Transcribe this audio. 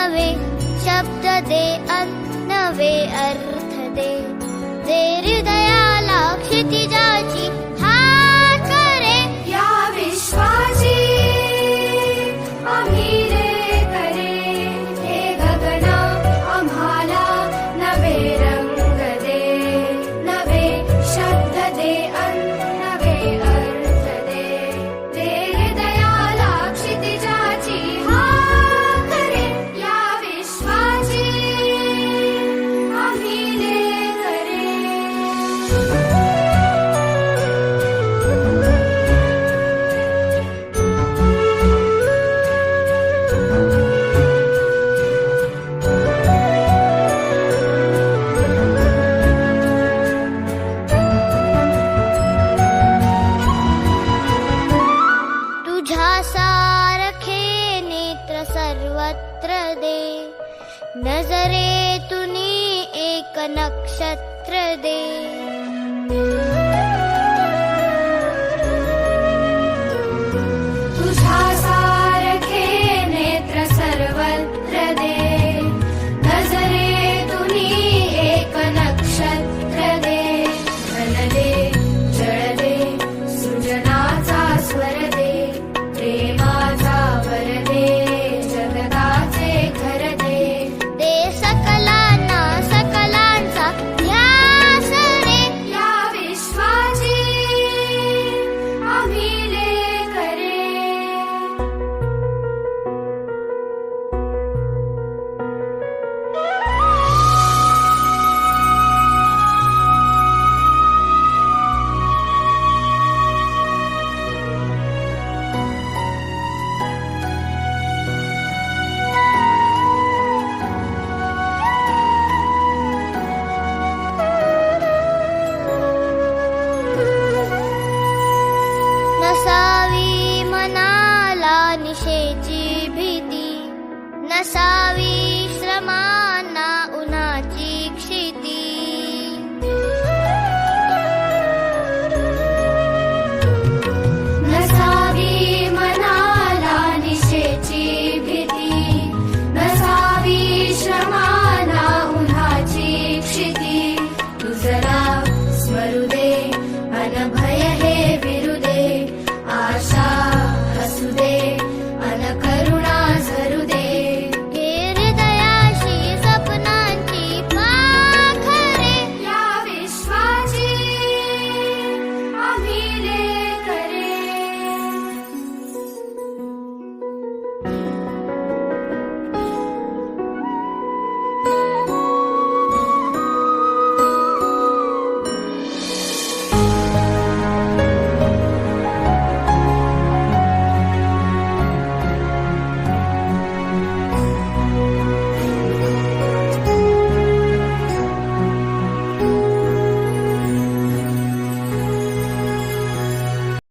नवे शब्ददे अर्थ अर् तुझ्या सारखे नेत्र सर्वत्र दे. नजरे नजरेतुनी एक नक्षत्र दे. さい